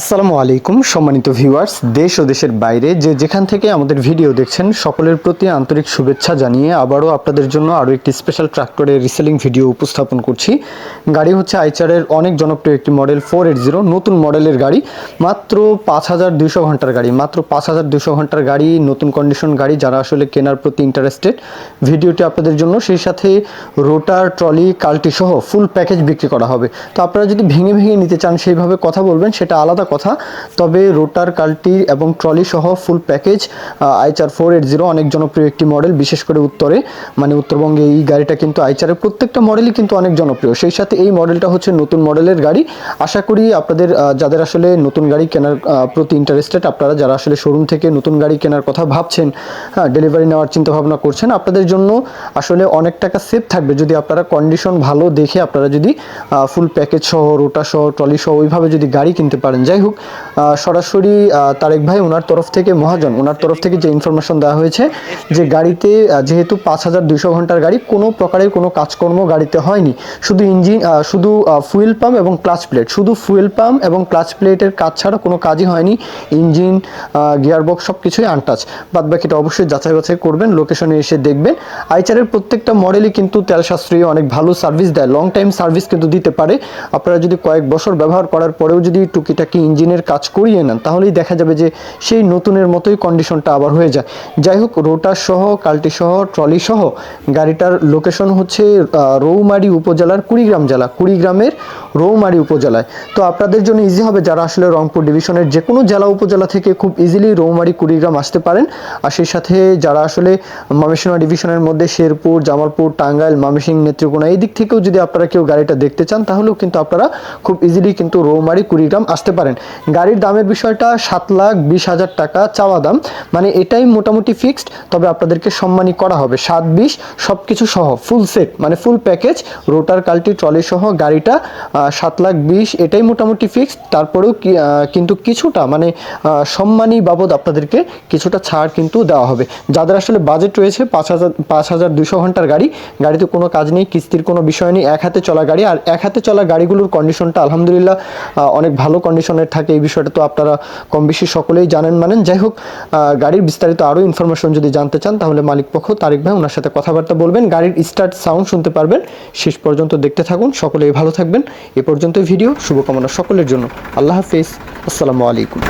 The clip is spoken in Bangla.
আসসালামু আলাইকুম, সম্মানিত ভিউয়ার্স, দেশ ও দেশের বাইরে যে যেখান থেকে আমাদের ভিডিও দেখছেন, সকলের প্রতি আন্তরিক শুভেচ্ছা জানিয়ে আবারও আপনাদের জন্য আরও একটি স্পেশাল ট্রাক্টরের রিসেলিং ভিডিও উপস্থাপন করছি। গাড়ি হচ্ছে আইচারের অনেক জনপ্রিয় একটি মডেল ফোর এইট জিরো নতুন মডেলের গাড়ি। মাত্র পাঁচ হাজার দুশো ঘণ্টার গাড়ি, মাত্র পাঁচ হাজার দুশো ঘণ্টার গাড়ি, নতুন কন্ডিশন গাড়ি যারা আসলে কেনার প্রতি ইন্টারেস্টেড ভিডিওটি আপনাদের জন্য, সেই সাথে রোটার ট্রলি কাল্টি সহ ফুল প্যাকেজ বিক্রি করা হবে। তো আপনারা যদি ভেঙে ভেঙে নিতে চান, সেইভাবে কথা বলবেন, সেটা আলাদা কথা। তবে রোটার, কাল্টি এবং ট্রলি সহ full package Eicher four eight zero অনেক জনপ্রিয় একটি মডেল, বিশেষ করে উত্তরে। মানে উত্তরবঙ্গে এই গাড়িটা কিন্তু আইচারের প্রত্যেকটা মডেলই কিন্তু অনেক জনপ্রিয়। সেই সাথে এই মডেলটা হচ্ছে নতুন মডেলের গাড়ি। আশা করি আপনাদের যাদের আসলে নতুন গাড়ি কেনার প্রতি ইন্টারেস্টেড আপনারা যারা আসলে শোরুম থেকে নতুন গাড়ি কেনার কথা ভাবছেন হ্যাঁ ডেলিভারি নেওয়ার চিন্তা ভাবনা করছেন, আপনাদের জন্য আসলে অনেক টাকা সেভ থাকবে। যদি আপনারা কন্ডিশন ভালো দেখে আপনারা যদি ফুল প্যাকেজ সহ রোটা সহ ট্রলি সহ, ওইভাবে যদি গাড়ি কিনতে পারেন যাই হোক সরাসরি তারেক ভাই ওনার তরফ থেকে, মহাজন ওনার তরফ থেকে যে ইনফরমেশন দেওয়া হয়েছে যে গাড়িতে যেহেতু পাঁচ হাজার দুইশো ঘণ্টার গাড়ি, কোনো প্রকারের কোনো কাজকর্ম গাড়িতে হয়নি। শুধু ইঞ্জিন শুধু ফুয়েল পাম্প এবং ক্লাচ প্লেট শুধু ফুয়েল পাম্প এবং ক্লাচ প্লেটের কাজ ছাড়া কোনো কাজই হয়নি। ইঞ্জিন গিয়ারবক্স সব কিছুই আনটাচ বাদ বাকিটা অবশ্যই যাচাই বাছাই করবেন লোকেশনে এসে দেখবেন। আইচারের প্রত্যেকটা মডেলই কিন্তু তেল সাশ্রয়ী, অনেক ভালো সার্ভিস দেয়। লং টাইম সার্ভিস কিন্তু দিতে পারে। আপনারা যদি কয়েক বছর ব্যবহার করার পরেও যদি টুকিটাকি ইঞ্জিনের কাজ করিয়ে নেন, তাহলেই দেখা যাবে যে সেই নতুনের মতোই কন্ডিশনটা আবার হয়ে যায়। যাই হোক রোটার সহ, কাল্টি সহ ট্রলি সহ, গাড়িটার লোকেশন হচ্ছে রৌমারি উপজেলার কুড়িগ্রাম জেলা, কুড়িগ্রামের রৌমারি উপজেলায়। তো আপনাদের জন্য ইজি হবে যারা আসলে রংপুর ডিভিশনের যে কোনো জেলা উপজেলা থেকে খুব ইজিলি রৌমারি, কুড়িগ্রাম আসতে পারেন। আর সেই সাথে যারা আসলে ময়মনসিংহ ডিভিশনের মধ্যে শেরপুর, জামালপুর, টাঙ্গাইল, ময়মনসিংহ, নেত্রকোনা, এই দিক থেকেও যদি আপনারা কেউ গাড়িটা দেখতে চান, তাহলেও কিন্তু আপনারা খুব ইজিলি কিন্তু রৌমারি, কুড়িগ্রাম আসতে পারেন। গাড়ির দামের বিষয়টা সাত লাখ বিশ হাজার টাকা চাওয়া দাম। মানে এটাই মোটামুটি ফিক্সড তবে আপনাদেরকে সম্মানী করা হবে। সাত বিশ সব কিছু সহ ফুল সেট মানে ফুল প্যাকেজ রোটার কাল্টি ট্রলি সহ গাড়িটা সাত লাখ বিশ, এটাই মোটামুটি ফিক্সড তারপরেও কিন্তু কিছুটা মানে সম্মানী বাবদ আপনাদেরকে কিছুটা ছাড় কিন্তু দেওয়া হবে। যাদের আসলে বাজেট রয়েছে পাঁচ হাজার পাঁচ হাজার দুশো ঘণ্টার গাড়ি, গাড়িতে কোনো কাজ নেই, কিস্তির কোনো বিষয় নেই, এক হাতে চলা গাড়ি। আর এক হাতে চলা গাড়িগুলোর কন্ডিশনটা আলহামদুলিল্লাহ অনেক ভালো কন্ডিশনের থাকে এই বিষয়টা, তো আপনারা কম বেশি সকলেই জানেন মানেন। যাই হোক গাড়ির বিস্তারিত আরও ইনফরমেশন যদি জানতে চান, তাহলে মালিক পক্ষ তারিক ভাই ওনার সাথে কথাবার্তা বলবেন। গাড়ির স্টার্ট সাউন্ড শুনতে পারবেন। শেষ পর্যন্ত দেখতে থাকুন। সকলেই ভালো থাকবেন। এ পর্যন্ত ভিডিও শুভকামনা সকলের জন্য। আল্লাহ হাফিজ। আসসালামু আলাইকুম।